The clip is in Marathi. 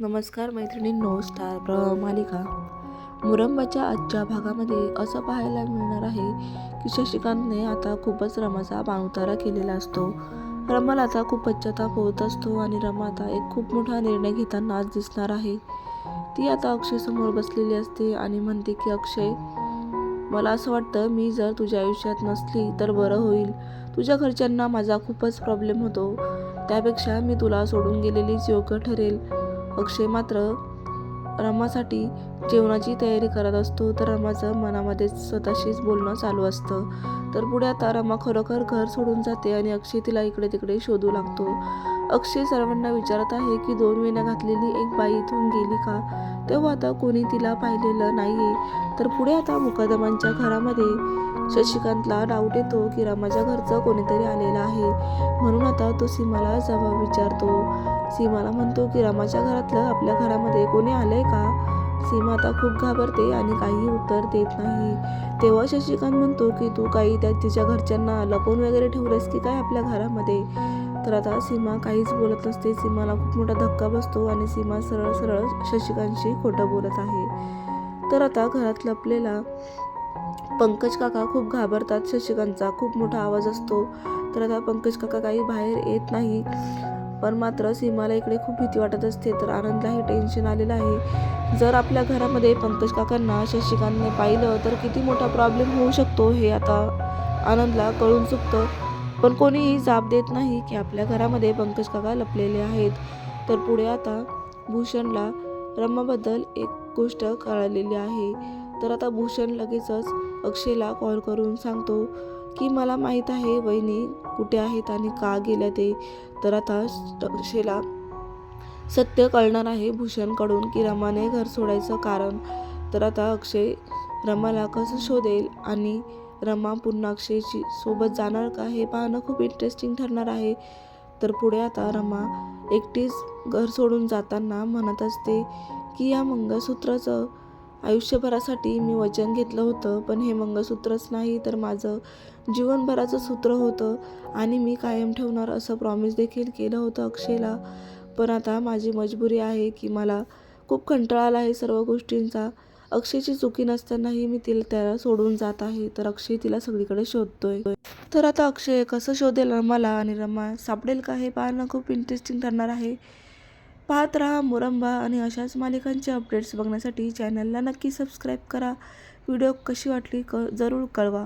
नमस्कार मैत्रिणींनो स्टार प्र मालिका मुरंबाच्या आजच्या भागामध्ये असं पाहायला मिळणार आहे की शशिकांतने आता खूपच रमाचा बाणउतारा केलेला असतो. रमाला आता खूप पश्चाताप होत असतो आणि रमा आता एक खूप मोठा निर्णय घेताना आज दिसणार आहे. ती आता अक्षय समोर बसलेली असते आणि म्हणते की अक्षय मला असं वाटतं मी जर तुझ्या आयुष्यात नसली तर बरं होईल. तुझ्या घरच्यांना माझा खूपच प्रॉब्लेम होतो. त्यापेक्षा मी तुला सोडून गेलेलीच योग्य ठरेल. अक्षय मात्र रमासाठी जेवणाची तयारी करत असतो तर रमाचं मनामध्ये स्वतःशीच बोलणं चालू असतं. तर पुढे आता रमा खरोखर घर सोडून जाते आणि अक्षय तिला इकडे तिकडे शोधू लागतो. अक्षय सर्वांना विचारत आहे की दोन वेण्या घातलेली एक बाई इथून गेली का? तेव्हा आता कोणी तिला पाहिलेलं नाहीये. तर पुढे आता मुकादमांच्या घरामध्ये शशिकांतला डाऊट येतो की रमाच्या घरचं कोणीतरी आलेलं आहे. म्हणून आता तो सीमाला जबाब विचारतो. सीमाला म्हणतो की रमाच्या घरातलं आपल्या घरामध्ये कोणी आलंय का? सीमा आता खूप घाबरते आणि काही उत्तर देत नाही. तेव्हा शशिकांत म्हणतो की तू काही त्या तिच्या घरच्यांना लपवून वगैरे ठेवलंस की काय आपल्या घरामध्ये? तर आता सीमा काहीच बोलत नसते. सीमाला खूप मोठा धक्का बसतो आणि सीमा सरळ सरळ शशिकांतशी खोटं बोलत आहे. तर आता घरात लपलेला पंकज काका खूप घाबरतात. शशिकांतचा खूप मोठा आवाज असतो. तर आता पंकज काका काही बाहेर येत नाही. पण मात्र सीमाला इकडे खूप भीती वाटत असते तर आनंदलाही टेन्शन आलेलं आहे. जर आपल्या घरामध्ये पंकज काकांना शशिकांतने पाहिलं तर किती मोठा प्रॉब्लेम होऊ शकतो हे आता आनंदला कळून चुकतं. पण कोणीही जाब देत नाही की आपल्या घरामध्ये पंकज काका लपलेले आहेत. तर पुढे आता भूषणला रमाबद्दल एक गोष्ट कळालेली आहे. तर आता भूषण लगेचच अक्षयला कॉल करून सांगतो की मला माहीत आहे वहिनी कुठे आहेत आणि का गेल्या ते. तर आता अक्षयला सत्य कळणार आहे भूषणकडून की रमाने घर सोडायचं कारण. तर आता अक्षय रमाला कसं शोधेल आणि रमा पुन्हा अक्षयची सोबत जाणार का हे पाहणं खूप इंटरेस्टिंग ठरणार आहे. तर पुढे आता रमा एकटीच घर सोडून जाताना म्हणत असते की या मंगळसूत्राचं आयुष्यभरासाठी मी वचन घेतलं होतं पण हे मंगळसूत्रच नाही तर माझं जीवनभराचं सूत्र होतं आणि मी कायम ठेवणार असं प्रॉमिस देखील केलं होतं अक्षयला. पण आता माझी मजबुरी आहे की मला खूप कंटाळा आला आहे सर्व गोष्टींचा. अक्षयची चुकी नसतानाही मी तिला त्याला सोडून जात आहे तर अक्षय तिला सगळीकडे शोधतोय. तर आता अक्षय कसं शोधेल रमाला आणि रमा सापडेल का हे पाहणं खूप इंटरेस्टिंग ठरणार आहे. पाहत राहा मुरंबा आणि अशाच मालिकांचे अपडेट्स बघण्यासाठी चॅनलला नक्की सबस्क्राईब करा. व्हिडिओ कशी वाटली क जरूर कळवा.